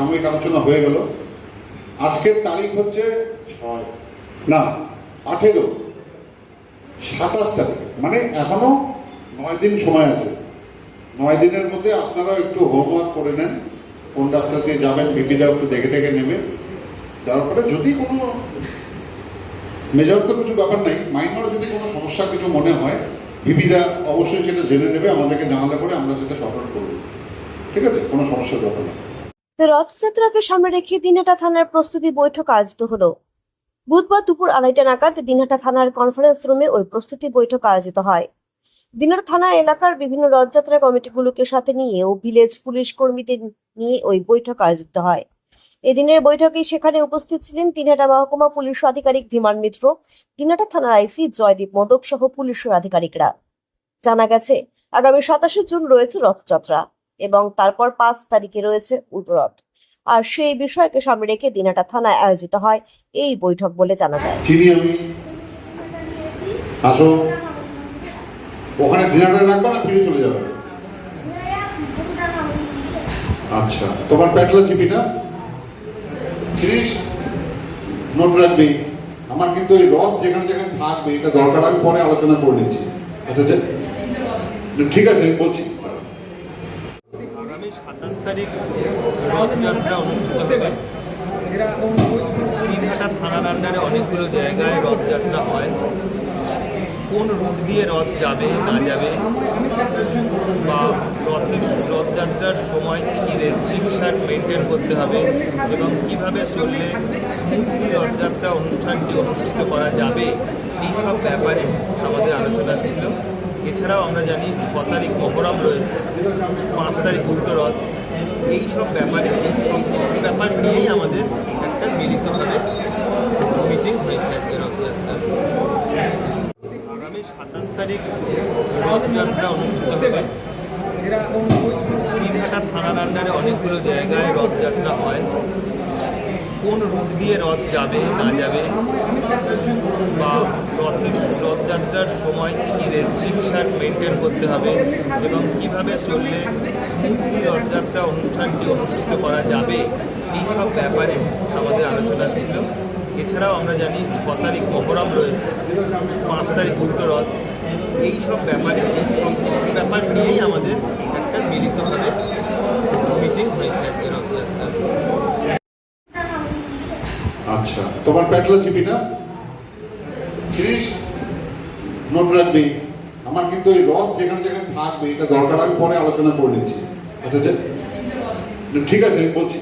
সাময়িক আলোচনা হয়ে গেল। আজকের তারিখ হচ্ছে ছয়। না, আঠেরো। সাতাশ তারিখ। মানে এখনও নয় দিন সময় আছে। নয় দিনের মধ্যে আপনারা একটু হোমওয়ার্ক করে নেন। কোন রাস্তা দিয়ে যাবেন বিপিদা একটু দেখে দেখে নেবে। তারপরে যদি কোনো মেজর তো কিছু ব্যাপার নাই মাইনর যদি কোনো সমস্যা কিছু মনে হয় বিপিদা অবশ্যই সেটা জেনে নেবে, আমাদেরকে জানালে পরে আমরা সেটা আউট করব। ঠিক আছে? কোনো সমস্যার ব্যাপার না রথযাত্রাকে সামনে রেখে দিনহাটা থানার প্রস্তুতি বৈঠক আয়োজিত হলো। বুধবার দুপুর আড়াইটা নাগাদ দিনহাটা থানার কনফারেন্স রুমে ওই প্রস্তুতি বৈঠক আয়োজিত হয়। দিনহাটা থানা এলাকার বিভিন্ন রথযাত্রা কমিটিগুলোকে সাথে নিয়ে ও ভিলেজ পুলিশ কর্মীদের নিয়ে ওই বৈঠক আয়োজিত হয়। এদিনের বৈঠকে সেখানে উপস্থিত ছিলেন দিনহাটা মহকুমা পুলিশ আধিকারিক ধীমান মিত্র দিনহাটা থানার আইসি জয়দীপ মোদক সহ পুলিশের আধিকারিকরা। জানা গেছে, আগামী সাতাশে জুন রয়েছে রথযাত্রা। এবং তারপর পাঁচ তারিখে রয়েছে উল্টোরথ আর সেই বিষয়কে সামনে রেখে দিনাটা থানায় আয়োজিত হয় এই বৈঠক বলে জানা যায়। আসো। ওখানে রাখব না, ফিরে চলে যাবে। আচ্ছা তোমার প্যাটলা না? নোট রাখবি। আমার কিন্তু এই রথ যেখানে যেখানে থাকবে, এটা দরকার, আমি পরে আলোচনা করে নিচ্ছি। আচ্ছা। ঠিক আছে, বলছি। তারিখ রথযাত্রা অনুষ্ঠিত হবে। দিনহাটা থানার আন্ডারে অনেকগুলো জায়গায় রথযাত্রা হয়। কোন রুট দিয়ে রথ যাবে, না যাবে, বা রথের রথযাত্রার সময় কী কী রেস্ট্রিকশন মেনটেন করতে হবে এবং কীভাবে চললে স্মুথলি রথযাত্রা অনুষ্ঠানটি অনুষ্ঠিত করা যাবে এই সব ব্যাপারে এছাড়াও আমরা জানি ছ তারিখ মহরম রয়েছে, পাঁচ তারিখ উল্টো রথ। এই সব ব্যাপারে, এই ব্যাপার নিয়েই আমাদের একটা মিলিতভাবে মিটিং হয়েছে আজকে রথযাত্রা। আগামী সাতাশ তারিখ রথযাত্রা অনুষ্ঠিত হবে। দিনহাটা থানার আন্ডারে অনেকগুলো জায়গায় রথযাত্রা হয়। কোন রুট দিয়ে রথ যাবে, না যাবে, বা রথের রথযাত্রার সময় কী কী রেস্ট্রিকশন মেনটেন করতে হবে এবং কীভাবে চললে স্মুথলি রথযাত্রা অনুষ্ঠানটি অনুষ্ঠিত করা যাবে এই সব ব্যাপারে আমাদের আলোচনা ছিল। এছাড়াও আমরা জানি ছ তারিখ মহরম রয়েছে, পাঁচ তারিখ রথ এই সব ব্যাপারে ব্যাপার নিয়েই আমাদের একটা মিলিতভাবে মিটিং হয়েছে আজকে রথযাত্রা আচ্ছা তোমার প্যাটলা চিপি না? তিরিশ নোট রাখবি, আমার কিন্তু এই রথ যেখানে যেখানে থাকবে, এটা দরকার, আমি পরে আলোচনা করে নিচ্ছি। আচ্ছা। ঠিক আছে, বলছি।